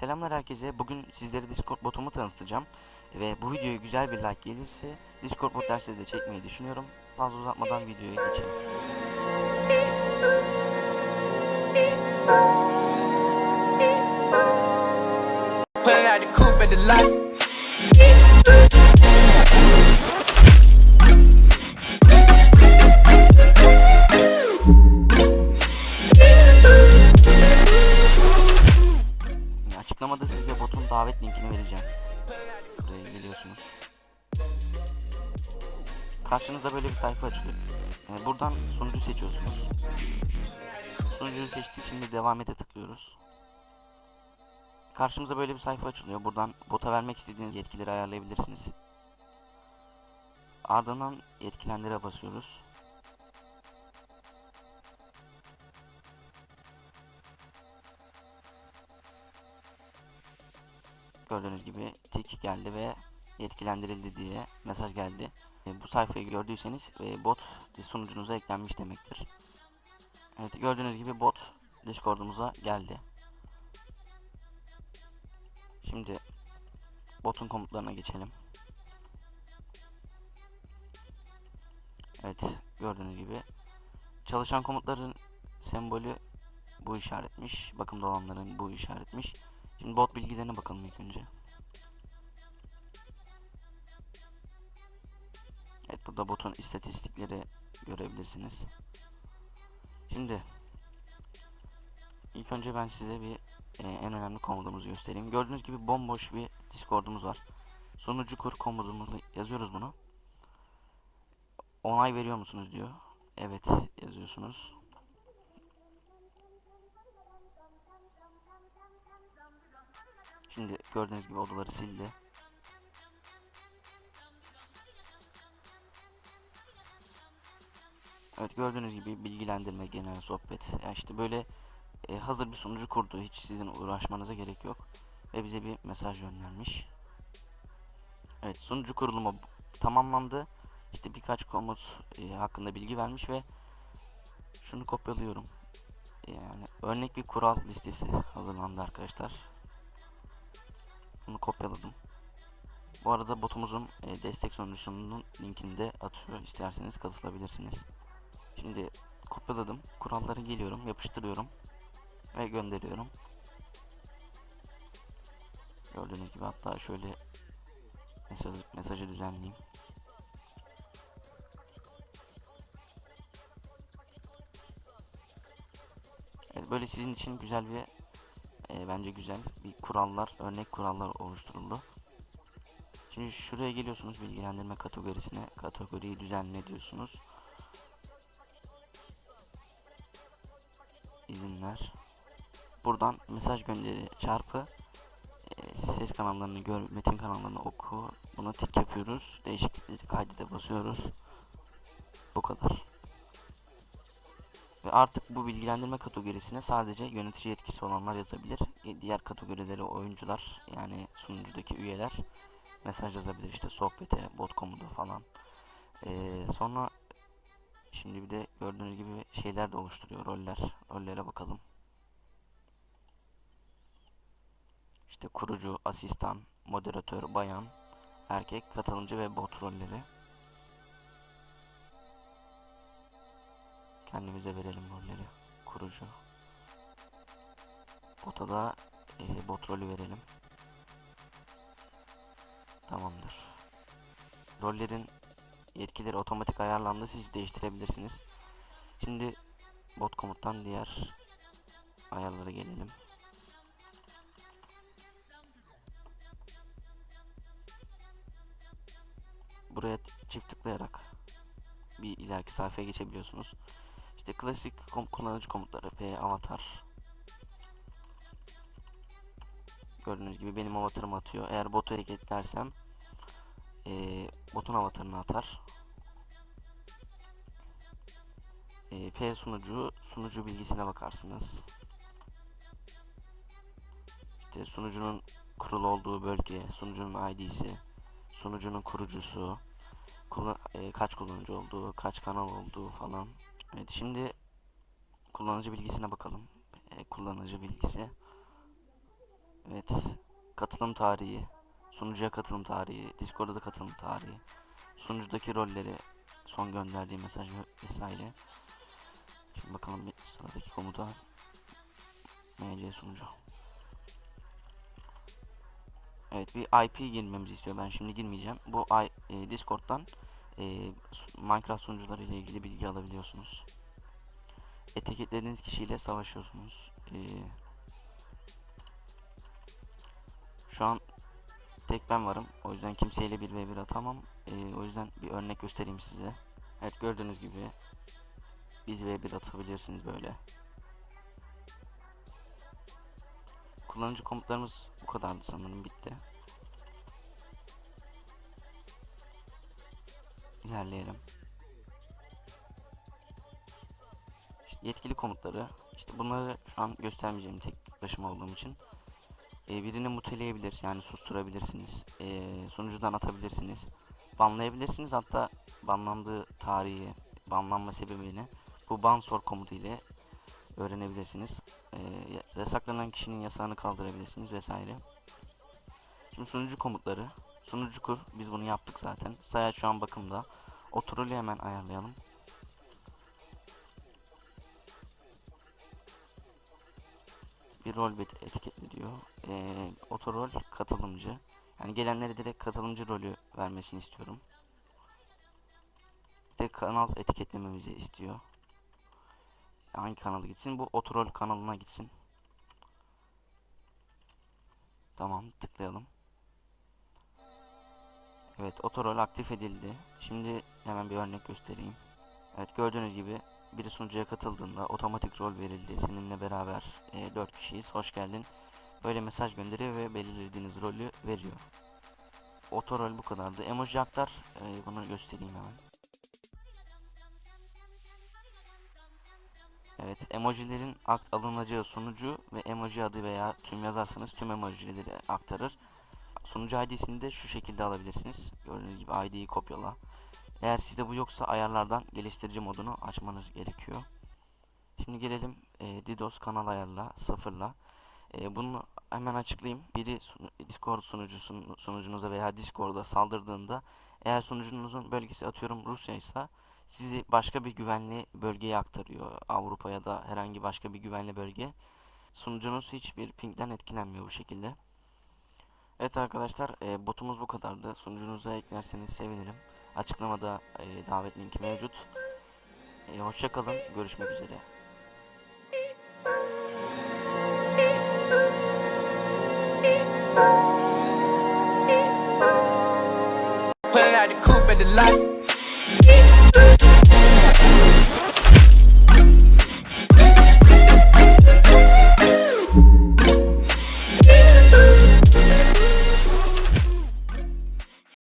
Selamlar herkese. Bugün sizlere Discord botumu tanıtacağım. Ve bu videoya güzel bir like gelirse Discord bot dersleri de çekmeyi düşünüyorum. Fazla uzatmadan videoya geçelim. Pulling out the coupe at the lot. Açıklamada size botun davet linkini vereceğim. Buraya geliyorsunuz. Karşınıza böyle bir sayfa açılıyor. Ee, buradan sunucu seçiyorsunuz. Sunucuyu seçtik şimdi devam ete tıklıyoruz. Karşımıza böyle bir sayfa açılıyor. Buradan bota vermek istediğiniz yetkileri ayarlayabilirsiniz. Ardından yetkilendir'e basıyoruz. Gördüğünüz gibi tik geldi ve yetkilendirildi diye mesaj geldi. E, bu sayfayı gördüyseniz e, bot sunucunuza eklenmiş demektir. Evet gördüğünüz gibi bot Discord'umuza geldi. Şimdi botun komutlarına geçelim. Evet gördüğünüz gibi çalışan komutların sembolü bu işaretmiş. Bakımda olanların bu işaretmiş. Şimdi bot bilgilerine bakalım ilk önce. Evet burada botun istatistikleri görebilirsiniz. Şimdi ilk önce ben size bir e, en önemli komutumuzu göstereyim. Gördüğünüz gibi bomboş bir Discord'umuz var. Sunucu kur komutumuzu yazıyoruz bunu. Onay veriyor musunuz diyor. Evet yazıyorsunuz. Şimdi gördüğünüz gibi odaları sildi. Evet gördüğünüz gibi bilgilendirme, genel sohbet. Ya işte böyle e, hazır bir sunucu kurdu. Hiç sizin uğraşmanıza gerek yok. Ve bize bir mesaj göndermiş. Evet sunucu kurulumu tamamlandı. İşte birkaç komut e, hakkında bilgi vermiş ve şunu kopyalıyorum. Yani örnek bir kural listesi hazırlandı arkadaşlar. Bunu kopyaladım. Bu arada botumuzun e, destek sunucusunun linkini de atıyor. İsterseniz katılabilirsiniz. Şimdi kopyaladım. Kuralları geliyorum, yapıştırıyorum ve gönderiyorum. Gördüğünüz gibi hatta şöyle mesaj, mesajı düzenleyeyim. Evet, böyle sizin için güzel bir e, bence güzel bir kurallar, örnek kurallar oluşturuldu. Şimdi şuraya geliyorsunuz bilgilendirme kategorisine. Kategoriyi düzenle diyorsunuz. İzinler. Buradan mesaj gönderi çarpı e, ses kanallarını gör, metin kanallarını oku. Buna tik yapıyoruz. Değişiklikleri kaydede basıyoruz. Bu kadar. Ve artık bu bilgilendirme kategorisine sadece yönetici yetkisi olanlar yazabilir. E, Diğer kategorileri oyuncular yani sunucudaki üyeler mesaj yazabilir işte sohbete, bot komuda falan. Ee, sonra şimdi bir de gördüğünüz gibi şeyler de oluşturuyor roller. Rollere bakalım. İşte kurucu, asistan, moderatör, bayan, erkek, katılımcı ve bot rolleri. Kendimize verelim rolleri. Kurucu. Bota da e, bot rolü verelim. Tamamdır. Rollerin yetkileri otomatik ayarlandı. Siz değiştirebilirsiniz. Şimdi bot komuttan diğer ayarlara gelelim. Buraya çift tıklayarak bir ileriki sayfaya geçebiliyorsunuz. İşte klasik kom kullanıcı komutları ve avatar. Gördüğünüz gibi benim avatarımı atıyor. Eğer botu etiketlersem ee, botun avatarını atar. Ee, P sunucu, sunucu bilgisine bakarsınız. İşte sunucunun kurulu olduğu bölge, sunucunun ID'si, sunucunun kurucusu, kullan e, kaç kullanıcı olduğu, kaç kanal olduğu falan. Evet şimdi kullanıcı bilgisine bakalım. E, kullanıcı bilgisi. Evet. Katılım tarihi, sunucuya katılım tarihi, Discord'da da katılım tarihi, sunucudaki rolleri, son gönderdiği mesaj ve- vesaire. Şimdi bakalım bir sıradaki komuta. MC sunucu. Evet bir IP girmemizi istiyor. Ben şimdi girmeyeceğim. Bu I, e, Discord'dan e, Minecraft sunucuları ile ilgili bilgi alabiliyorsunuz. Etiketlediğiniz kişiyle savaşıyorsunuz. E, şu an tek ben varım. O yüzden kimseyle 1v1 atamam. E, o yüzden bir örnek göstereyim size. Evet gördüğünüz gibi 1v1 atabilirsiniz böyle. Kullanıcı komutlarımız bu kadardı sanırım bitti. İlerleyelim. İşte yetkili komutları. işte bunları şu an göstermeyeceğim tek başıma olduğum için. Ee, birini muteleyebilir yani susturabilirsiniz. Ee, sunucudan atabilirsiniz. Banlayabilirsiniz hatta banlandığı tarihi, banlanma sebebini bu ban sor komutu ile öğrenebilirsiniz. Ee, ya- yasaklanan kişinin yasağını kaldırabilirsiniz vesaire. Şimdi sunucu komutları. Sunucu kur. Biz bunu yaptık zaten. Sayaç şu an bakımda. O hemen ayarlayalım. Bir rol etiketli diyor. Ee, otorol katılımcı. Yani gelenlere direkt katılımcı rolü vermesini istiyorum. Bir de kanal etiketlememizi istiyor. Hangi kanalı gitsin? Bu otorol kanalına gitsin. Tamam tıklayalım. Evet otorol aktif edildi. Şimdi hemen bir örnek göstereyim. Evet gördüğünüz gibi biri sunucuya katıldığında otomatik rol verildi. Seninle beraber 4 kişiyiz. Hoş geldin. Böyle mesaj gönderiyor ve belirlediğiniz rolü veriyor. Otorol bu kadardı. Emoji aktar. e, bunu göstereyim hemen. Evet, emojilerin akt alınacağı sunucu ve emoji adı veya tüm yazarsanız tüm emojileri aktarır. Sunucu ID'sini de şu şekilde alabilirsiniz. Gördüğünüz gibi ID'yi kopyala. Eğer sizde bu yoksa ayarlardan geliştirici modunu açmanız gerekiyor. Şimdi gelelim e, DDoS kanal ayarla sıfırla. E, bunu hemen açıklayayım. Biri sunu- Discord sunucusun, sunucunuza veya Discord'a saldırdığında eğer sunucunuzun bölgesi atıyorum Rusya ise sizi başka bir güvenli bölgeye aktarıyor. Avrupa ya da herhangi başka bir güvenli bölge. Sunucunuz hiçbir pingden etkilenmiyor bu şekilde. Evet arkadaşlar e, botumuz bu kadardı. Sunucunuza eklerseniz sevinirim. Açıklamada e, davet linki mevcut. E, hoşça kalın. Görüşmek üzere. Pulling out the coupe at the lot.